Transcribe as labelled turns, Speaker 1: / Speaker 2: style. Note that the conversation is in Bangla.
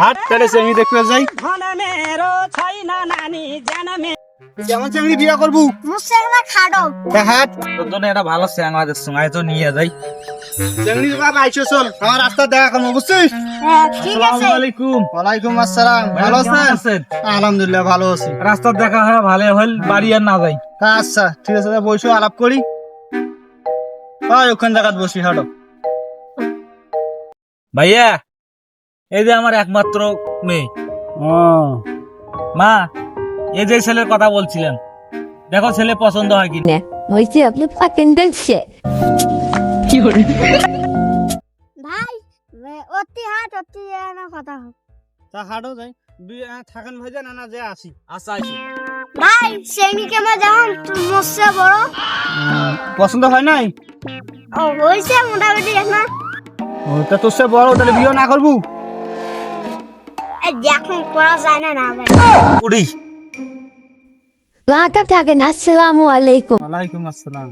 Speaker 1: হাট আমি দেখতে যাই। বিয়া
Speaker 2: তোর জন্য এটা ভালো তো নিয়ে যাই।
Speaker 1: আইছো চল। আমার রাস্তা দেখা করব বুঝছিস? আলহামদুলিল্লাহ ভালো
Speaker 2: দেখা হয় ভালো হল বাড়ি আর না যাই।
Speaker 1: আচ্ছা ঠিক আছে বসো আলাপ করি। ওই বসি হাটো।
Speaker 2: ভাইয়া এই যে আমার একমাত্র মেয়ে। মা এই যে ছেলের কথা বলছিলেন দেখো ছেলে পছন্দ হয় কি
Speaker 3: হয়েছে আপনি fucking dead shit.
Speaker 4: ভাই অতি হাট অতি না কথা হোক।
Speaker 1: তা হাঁটো যাই দুই থাকেন ভাই জানা না যে আসি।
Speaker 2: আচ্ছা আচ্ছা
Speaker 4: ভাই সেমি কেমন যেমন মুসে বড়।
Speaker 1: পছন্দ হয় নাই?
Speaker 4: ও হয়েছে মোটামুটি এখন।
Speaker 1: ও তা তোর সে বড় তাহলে বিয়ে না করব?
Speaker 4: দেখুন করা যায় না না ভাই
Speaker 2: উড়ি
Speaker 3: assalamu alaikum.
Speaker 1: ওয়ালাইকুম আসসালাম